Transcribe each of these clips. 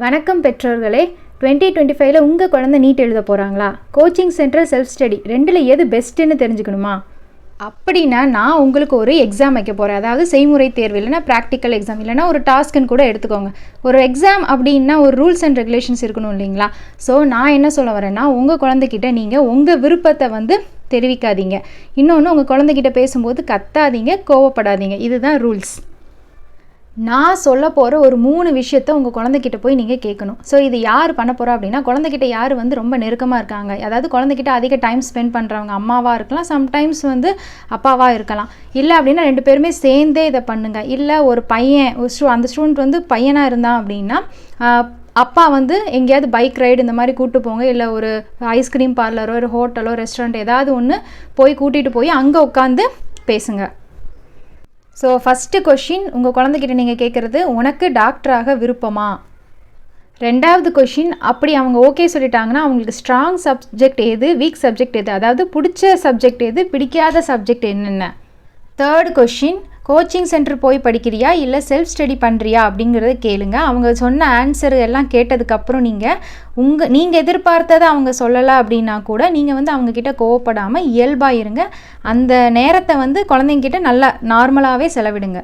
வணக்கம் பெற்றோர்களே. Twenty twenty ஃபைவ்ல உங்கள் குழந்தை நீட் எழுத போகிறாங்களா கோச்சிங் சென்டர் செல்ஃப் ஸ்டடி ரெண்டில் எது பெஸ்ட்டுன்னு தெரிஞ்சுக்கணுமா? அப்படின்னா நான் உங்களுக்கு ஒரு எக்ஸாம் வைக்க போகிறேன் அதாவது செய்முறை தேர்வு இல்லைனா ப்ராக்டிக்கல் எக்ஸாம் இல்லைனா ஒரு டாஸ்க்குன்னு கூட எடுத்துக்கோங்க. ஒரு எக்ஸாம் அப்படின்னா ஒரு ரூல்ஸ் அண்ட் ரெகுலேஷன்ஸ் இருக்கணும் இல்லைங்களா? ஸோ நான் என்ன சொல்ல வரேன்னா உங்கள் குழந்தைகிட்ட நீங்கள் உங்கள் விருப்பத்தை வந்து தெரிவிக்காதீங்க. இன்னொன்று உங்கள் குழந்தைகிட்ட பேசும்போது கத்தாதீங்க கோவப்படாதீங்க. இதுதான் ரூல்ஸ் நான் சொல்ல போகிற ஒரு மூணு விஷயத்த உங்கள் குழந்தைகிட்ட போய் நீங்கள் கேட்கணும் ஸோ இது யார் பண்ண போகிறா அப்படின்னா குழந்தைகிட்ட யார் வந்து ரொம்ப நெருக்கமாக இருக்காங்க? அதாவது குழந்தைகிட்ட அதிக டைம் ஸ்பெண்ட் பண்ணுறவங்க அம்மாவாக இருக்கலாம் சம்டைம்ஸ் வந்து அப்பாவாக இருக்கலாம். இல்லை அப்படின்னா ரெண்டு பேருமே சேர்ந்தே இதை பண்ணுங்கள் இல்லை ஒரு பையன் ஒரு ஸ்டூ அந்த ஸ்டூடெண்ட் வந்து பையனாக இருந்தான் அப்படின்னா அப்பா வந்து எங்கேயாவது பைக் ரைடு இந்த மாதிரி கூப்பிட்டு போங்க. இல்லை ஒரு ஐஸ்கிரீம் பார்லரோ ஒரு ஹோட்டலோ ரெஸ்டாரண்ட் ஏதாவது ஒன்று போய் கூட்டிகிட்டு போய் அங்கே உட்காந்து பேசுங்கள் ஸோ ஃபஸ்ட்டு கொஷின் உங்கள் குழந்தைகிட்ட நீங்கள் கேட்குறது உனக்கு டாக்டராக விருப்பமா? ரெண்டாவது கொஷின் அப்படி அவங்க ஓகே சொல்லிட்டாங்கன்னா அவங்களுக்கு ஸ்ட்ராங் சப்ஜெக்ட் எது வீக் சப்ஜெக்ட் எது? அதாவது பிடிச்ச சப்ஜெக்ட் எது பிடிக்காத சப்ஜெக்ட் என்னென்ன? தேர்ட் கொஷின் கோச்சிங் சென்டர் போய் படிக்கிறியா? இல்லை செல்ஃப் ஸ்டடி பண்ணுறியா அப்படிங்கிறத கேளுங்க. அவங்க சொன்ன ஆன்சர் எல்லாம் கேட்டதுக்கப்புறம் நீங்கள் உங்கள் நீங்கள் எதிர்பார்த்ததை அவங்க சொல்லலை அப்படின்னா கூட நீங்கள் வந்து அவங்கக்கிட்ட கோவப்படாமல் இயல்பாக இருங்க. அந்த நேரத்தை வந்து குழந்தைங்கிட்ட நல்லா நார்மலாகவே செலவிடுங்க.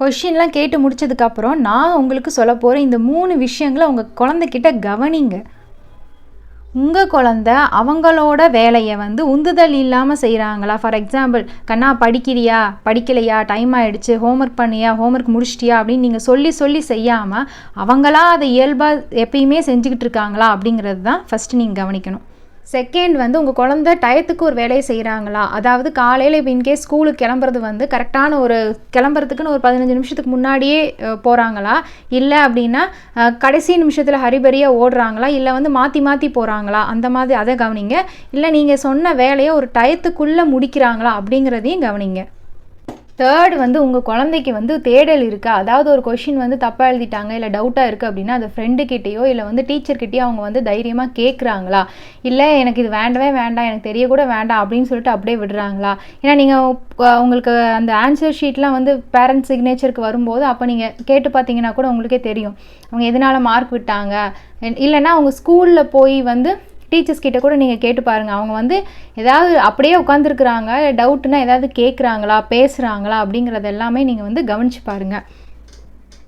கொஷின்லாம் கேட்டு முடிச்சதுக்கப்புறம் நான் உங்களுக்கு சொல்ல போகிற இந்த மூணு விஷயங்களை உங்கள் குழந்தைக்கிட்ட கவனிங்க. உங்கள் குழந்த அவங்களோட வேலையை வந்து உந்துதல் இல்லாமல் செய்கிறாங்களா ஃபார் எக்ஸாம்பிள் கண்ணா படிக்கிறியா? படிக்கலையா? டைம் ஆகிடுச்சு ஹோம்ஒர்க் பண்ணியா? ஹோம்ஒர்க் முடிச்சிட்டியா? அப்படின்னு நீங்கள் சொல்லி சொல்லி செய்யாமல் அவங்களா அதை இயல்பாக எப்பயுமே செஞ்சுக்கிட்டு இருக்காங்களா அப்படிங்கிறது தான் ஃபஸ்ட்டு நீங்கள் கவனிக்கணும். செகண்ட் வந்து உங்கள் குழந்த டயத்துக்கு ஒரு வேலையை செய்கிறாங்களா அதாவது காலையில் இப்போ இன்கேஸ் ஸ்கூலுக்கு கிளம்புறது வந்து கரெக்டான ஒரு கிளம்புறதுக்குன்னு ஒரு பதினஞ்சு நிமிஷத்துக்கு முன்னாடியே போகிறாங்களா இல்லை அப்படின்னா கடைசி நிமிஷத்தில் ஹரிபரியாக ஓடுறாங்களா? இல்லை வந்து மாற்றி மாற்றி போகிறாங்களா அந்த மாதிரி அதை கவனிங்க. இல்லை நீங்கள் சொன்ன வேலையை ஒரு டயத்துக்குள்ளே முடிக்கிறாங்களா அப்படிங்கிறதையும் கவனிங்க. தேர்ட் வந்து உங்கள் குழந்தைக்கு வந்து தேடல் இருக்கா? அதாவது ஒரு கொஷின் வந்து தப்பாக எழுதிட்டாங்க இல்லை டவுட்டாக இருக்குது அப்படின்னா அது ஃப்ரெண்டுக்கிட்டேயோ இல்லை வந்து டீச்சர்கிட்டயோ அவங்க வந்து தைரியமாக கேட்குறாங்களா இல்லை எனக்கு இது வேண்டவே வேண்டாம் எனக்கு தெரியக்கூட வேண்டாம் அப்படின்னு சொல்லிட்டு அப்படியே விடுறாங்களா? ஏன்னா நீங்கள் உங்களுக்கு அந்த ஆன்சர் ஷீட்லாம் வந்து பேரண்ட்ஸ் சிக்னேச்சருக்கு வரும்போது அப்போ நீங்கள் கேட்டு பார்த்தீங்கன்னா கூட உங்களுக்கே தெரியும். அவங்க எதனால் மார்க் விட்டாங்க? இல்லைன்னா அவங்க ஸ்கூலில் போய் வந்து டீச்சர்ஸ் கிட்ட கூட நீங்கள் கேட்டு பாருங்கள் அவங்க வந்து ஏதாவது அப்படியே உட்காந்துருக்குறாங்க டவுட்னா ஏதாவது கேட்குறாங்களா பேசுகிறாங்களா அப்படிங்கிறது எல்லாமே நீங்கள் வந்து கவனிச்சு பாருங்கள்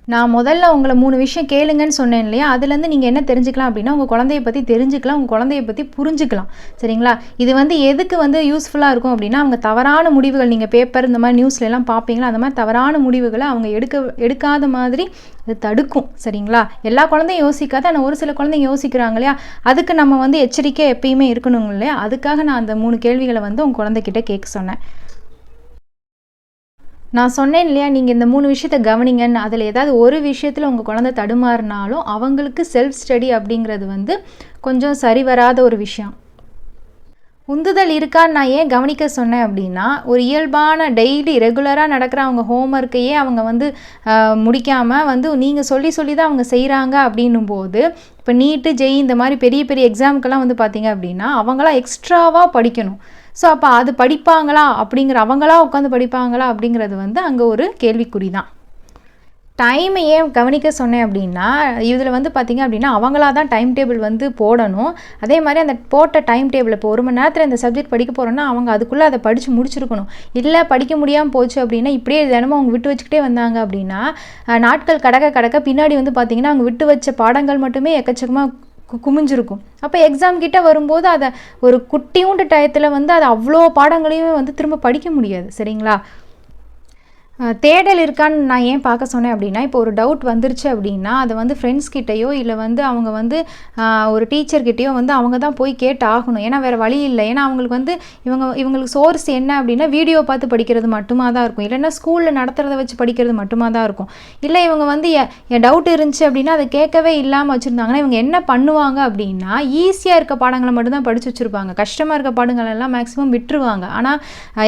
நான் முதல்ல உங்களை மூணு விஷயம் கேளுங்கன்னு சொன்னேன் இல்லையா? அதுலேருந்து நீங்கள் என்ன தெரிஞ்சுக்கலாம் அப்படின்னா உங்கள் குழந்தைய பற்றி தெரிஞ்சுக்கலாம் உங்கள் குழந்தைய பற்றி புரிஞ்சுக்கலாம். சரிங்களா? இது வந்து எதுக்கு வந்து யூஸ்ஃபுல்லாக இருக்கும் அப்படின்னா அவங்க தவறான முடிவுகள் நீங்கள் பேப்பர் இந்த மாதிரி நியூஸ்ல எல்லாம் பார்ப்பீங்களா அந்த மாதிரி தவறான முடிவுகளை அவங்க எடுக்க எடுக்காத மாதிரி அது தடுக்கும். சரிங்களா? எல்லா குழந்தையும் யோசிக்காது. ஆனால் ஒரு சில குழந்தைங்க யோசிக்கிறாங்க இல்லையா? அதுக்கு நம்ம வந்து எச்சரிக்கை எப்பயுமே இருக்கணும் இல்லையா? அதுக்காக நான் அந்த மூணு கேள்விகளை வந்து உங்கள் குழந்தைகிட்ட கேட்க சொன்னேன். நான் சொன்னேன் இல்லையா நீங்கள் இந்த மூணு விஷயத்த கவனிங்கன்னு அதில் ஏதாவது ஒரு விஷயத்தில் உங்கள் குழந்தை தடுமாறினாலும் அவங்களுக்கு செல்ஃப் ஸ்டடி அப்படிங்கிறது வந்து கொஞ்சம் சரி வராத ஒரு விஷயம். உந்துதல் இருக்கான்னு நான் ஏன் கவனிக்க சொன்னேன் அப்படின்னா ஒரு இயல்பான டெய்லி ரெகுலராக நடக்கிற அவங்க ஹோம்ஒர்க்கையே அவங்க வந்து முடிக்காமல் வந்து நீங்கள் சொல்லி சொல்லி தான் அவங்க செய்கிறாங்க அப்படின்னும் போது இப்போ நீட்டு ஜெய் இந்த மாதிரி பெரிய பெரிய எக்ஸாமுக்கெல்லாம் வந்து பார்த்தீங்க அப்படின்னா அவங்களாம் எக்ஸ்ட்ராவாக படிக்கணும். ஸோ அப்போ அது படிப்பாங்களா? அப்படிங்கிற அவங்களா உட்காந்து படிப்பாங்களா? அப்படிங்கிறது வந்து அங்கே ஒரு கேள்விக்குறி தான் டைமை ஏன் கவனிக்க சொன்னேன் அப்படின்னா இதில் வந்து பார்த்திங்க அப்படின்னா அவங்களா தான் டைம் டேபிள் வந்து போடணும். அதே மாதிரி அந்த போட்ட டைம் டேபிள் இப்போ ஒரு மணி நேரத்தில் இந்த சப்ஜெக்ட் படிக்க போகிறோன்னா அவங்க அதுக்குள்ளே அதை படித்து முடிச்சிருக்கணும். இல்லை படிக்க முடியாமல் போச்சு அப்படின்னா இப்படியே தினமும் அவங்க விட்டு வச்சுக்கிட்டே வந்தாங்க அப்படின்னா நாட்கள் கடக்க கடக்க பின்னாடி வந்து பார்த்திங்கன்னா அவங்க விட்டு வச்ச பாடங்கள் மட்டுமே எக்கச்சக்கமாக குமிஞ்சிருக்கும். அப்போ எக்ஸாம் கிட்டே வரும்போது அதை ஒரு குட்டியூண்டு டயத்தில் வந்து அதை அவ்வளோ பாடங்களையுமே வந்து திரும்ப படிக்க முடியாது. சரிங்களா? தேடல் இருக்கான்னு நான் ஏன் பார்க்க சொன்னேன் அப்படின்னா இப்போ ஒரு டவுட் வந்துருச்சு அப்படின்னா அதை வந்து ஃப்ரெண்ட்ஸ் கிட்டேயோ இல்லை வந்து அவங்க வந்து ஒரு டீச்சர்கிட்டயோ வந்து அவங்க தான் போய் கேட்டு ஆகணும் ஏன்னா வேறு வழி இல்லை. ஏன்னா அவங்களுக்கு வந்து இவங்க இவங்களுக்கு சோர்ஸ் என்ன அப்படின்னா வீடியோ பார்த்து படிக்கிறது மட்டுமா தான் இருக்கும். இல்லைன்னா ஸ்கூலில் நடத்துகிறத வச்சு படிக்கிறது மட்டுமா தான் இருக்கும். இல்லை இவங்க வந்து எ- என் டவுட் இருந்துச்சு அப்படின்னா அதை கேட்கவே இல்லாமல் வச்சுருந்தாங்கன்னா இவங்க என்ன பண்ணுவாங்க அப்படின்னா ஈஸியாக இருக்க பாடங்களை மட்டும்தான் படித்து வச்சுருப்பாங்க. கஷ்டமாக இருக்க பாடங்கள் எல்லாம் மேக்ஸிமம் விட்டுருவாங்க. ஆனால்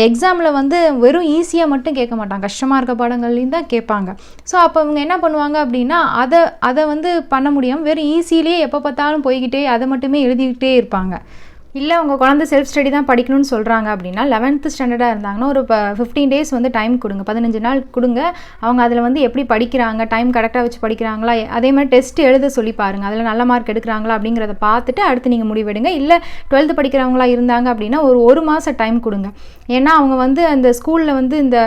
எக்ஸாமில் வந்து வெறும் ஈஸியாக மட்டும் கேட்க மாட்டாங்க. கஷ்டம் கஷ்டமாக இருக்க பாடங்கள்லையும் தான் கேட்பாங்க. ஸோ அப்போ அவங்க என்ன பண்ணுவாங்க அப்படின்னா அதை அதை வந்து பண்ண முடியாமல் வெறும் ஈஸியிலேயே எப்போ பார்த்தாலும் போய்கிட்டே அதை மட்டுமே எழுதிக்கிட்டே இருப்பாங்க. இல்லை உங்கள் குழந்தை செல்ஃப் ஸ்டடி தான் படிக்கணும்னு சொல்கிறாங்க அப்படின்னா லெவன்த்து ஸ்டாண்டர்டாக இருந்தாங்கன்னா ஒரு இப்போ ஃபிஃப்டீன் டேஸ் வந்து டைம் கொடுங்க. பதினஞ்சு நாள் கொடுங்க. அவங்க அதில் வந்து எப்படி படிக்கிறாங்க டைம் கரெக்டாக வச்சு படிக்கிறாங்களா அதே மாதிரி டெஸ்ட் எழுத சொல்லி பாருங்கள் அதில் நல்ல மார்க் எடுக்கிறாங்களா அப்படிங்கிறத பார்த்துட்டு அடுத்து நீங்கள் முடிவெடுங்க. இல்லை டுவெல்த்து படிக்கிறவங்களா இருந்தாங்க அப்படின்னா ஒரு ஒரு மாதம் டைம் கொடுங்க. ஏன்னா அவங்க வந்து அந்த ஸ்கூலில் வந்து இந்த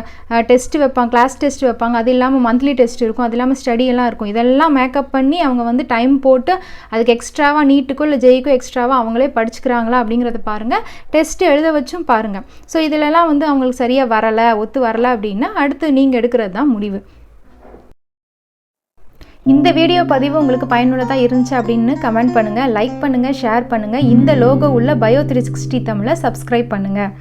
டெஸ்ட் வைப்பாங்க கிளாஸ் டெஸ்ட் வைப்பாங்க. அது இல்லாமல் மந்த்லி டெஸ்ட் இருக்கும். அது இல்லாமல் ஸ்டடி எல்லாம் இருக்கும். இதெல்லாம் மேக்கப் பண்ணி அவங்க வந்து டைம் போட்டு அதுக்கு எக்ஸ்ட்ராவாக நீட்டுக்கோ இல்லை ஜெயிக்கோ எக்ஸ்ட்ராவாக அவங்களே படிச்சுக்கிறாங்களா அப்படிங்கிறத பாருங்கள் டெஸ்ட் எழுத வச்சும் பாருங்கள் ஸோ இதிலெல்லாம் வந்து அவங்களுக்கு சரியாக வரலை ஒத்து வரலை அப்படின்னா அடுத்து நீங்கள் எடுக்கிறது தான் முடிவு. இந்த வீடியோ பதிவு உங்களுக்கு பயனுள்ளதாக இருந்துச்சு அப்படின்னு கமெண்ட் பண்ணுங்கள் லைக் பண்ணுங்கள் ஷேர் பண்ணுங்கள் இந்த லோகோ உள்ள பயோ த்ரீ சிக்ஸ்டி தமிழை சப்ஸ்கிரைப் பண்ணுங்கள்